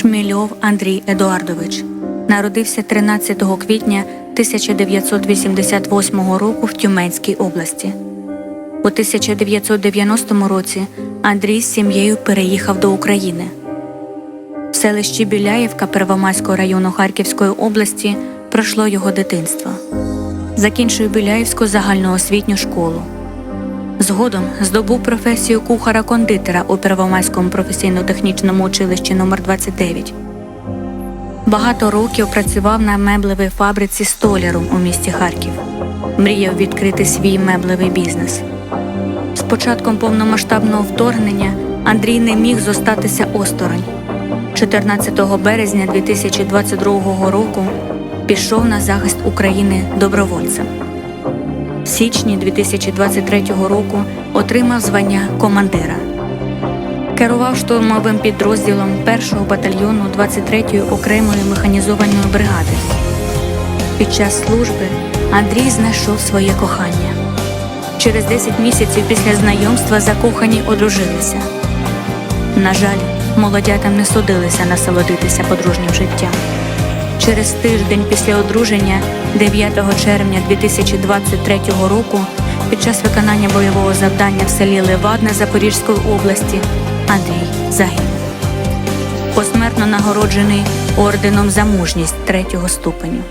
Шмільов Андрій Едуардович народився 13 квітня 1988 року в Тюменській області. У 1990 році Андрій з сім'єю переїхав до України. В селищі Біляєвка Первомайського району Харківської області пройшло його дитинство. Закінчив Біляївську загальноосвітню школу. Згодом здобув професію кухара-кондитера у Первомайському професійно-технічному училищі номер 29 Багато років працював на меблевій фабриці столяром у місті Харків. Мріяв відкрити свій меблевий бізнес. З початком повномасштабного вторгнення Андрій не міг зостатися осторонь. 14 березня 2022 року пішов на захист України добровольцем. Січні 2023 року отримав звання командира. Керував штурмовим підрозділом 1-го батальйону 23-ї окремої механізованої бригади. Під час служби Андрій знайшов своє кохання. Через 10 місяців після знайомства закохані одружилися. На жаль, молодятам не судилися насолодитися подружнім життям. Через тиждень після одруження, 9 червня 2023 року, під час виконання бойового завдання в селі Левадне Запорізької області, Андрій загинув. Посмертно нагороджений орденом за мужність третього ступеню.